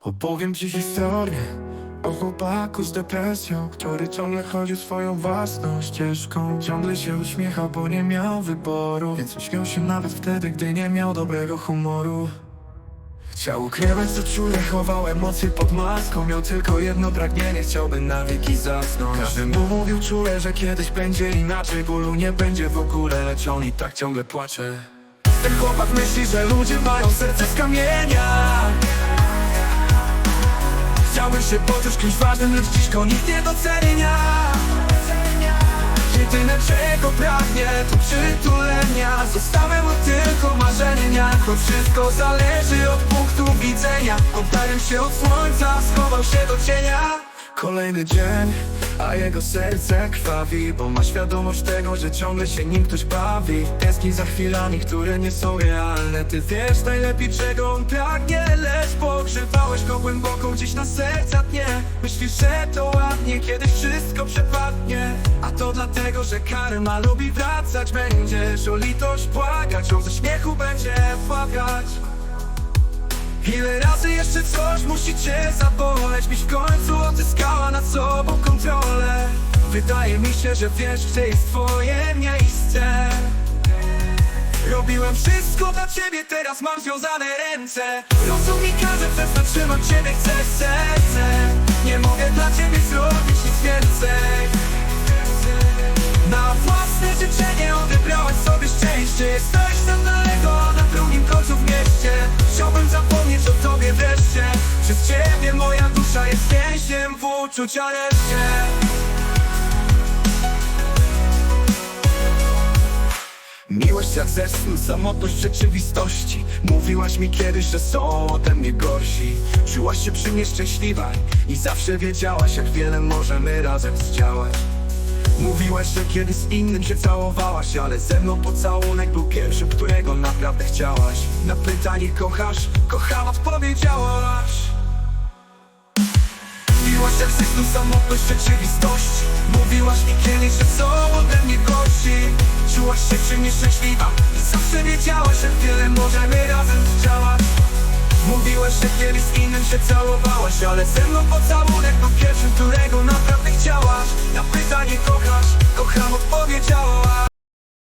Opowiem ci historię o chłopaku z depresją Który ciągle chodził swoją własną ścieżką Ciągle się uśmiechał, bo nie miał wyboru. Więc uśmiał się nawet wtedy, gdy nie miał dobrego humoru. Chciał ukrywać co czuje, chował emocje pod maską. Miał tylko jedno pragnienie, chciałby na wieki zasnąć. Każdy mu mówił czule, że kiedyś będzie inaczej. Bólu nie będzie w ogóle, lecz on i tak ciągle płacze. Ten chłopak myśli, że ludzie mają serce z kamienia się poczuć kimś ważnym, lecz dziś go nikt nie docenia. Jedyne czego pragnie to przytulenia. Zostawiam mu tylko marzenia Choć wszystko zależy od punktu widzenia. Oddalił się od słońca, schował się do cienia. Kolejny dzień, a jego serce krwawi Bo ma świadomość tego, że ciągle się nim ktoś bawi. Tęskni za chwilami, które nie są realne. Ty wiesz najlepiej czego on pragnie Lecz pogrzebałeś go głęboko gdzieś na serca dnie Myślisz, że to ładnie, kiedyś wszystko przepadnie. A to dlatego, że karma lubi wracać. Będziesz o litość błagać On ze śmiechu będzie płakać. Ile razy jeszcze coś musi cię zaboleć Byś w końcu odzyskała nad sobą kontrolę. Wydaje mi się, że wiesz, gdzie jest twoje miejsce. Robiłem wszystko dla ciebie, teraz mam związane ręce. Rozum każe przestać trzymać ciebie, chcę serce Nie mogę dla ciebie zrobić nic więcej. Na własne życzenie odebrałeś sobie szczęście. Jesteś tam daleko, na drugim końcu w mieście. Chciałbym zapomnieć o tobie wreszcie. Przez ciebie moja dusza jest więźniem w uczuć areszcie Miłość jak zespół, samotność w rzeczywistości. Mówiłaś mi kiedyś, że są ode mnie gorsi. Czułaś się przy mnie szczęśliwa I zawsze wiedziałaś, jak wiele możemy razem zdziałać. Mówiłaś, że kiedyś z innym się całowałaś Ale ze mną pocałunek był pierwszy, którego naprawdę chciałaś. Na pytanie kochasz, kocham odpowiedziałaś samotność rzeczywistości. Mówiłaś mi kiedyś, że są ode mnie gorsi. Czułaś się przy szczęśliwa. I zawsze wiedziałaś, jak wiele możemy razem zdziałać. Mówiłaś, że kiedyś z innym się całowałaś Ale ze mną pocałunek był pierwszym, którego Na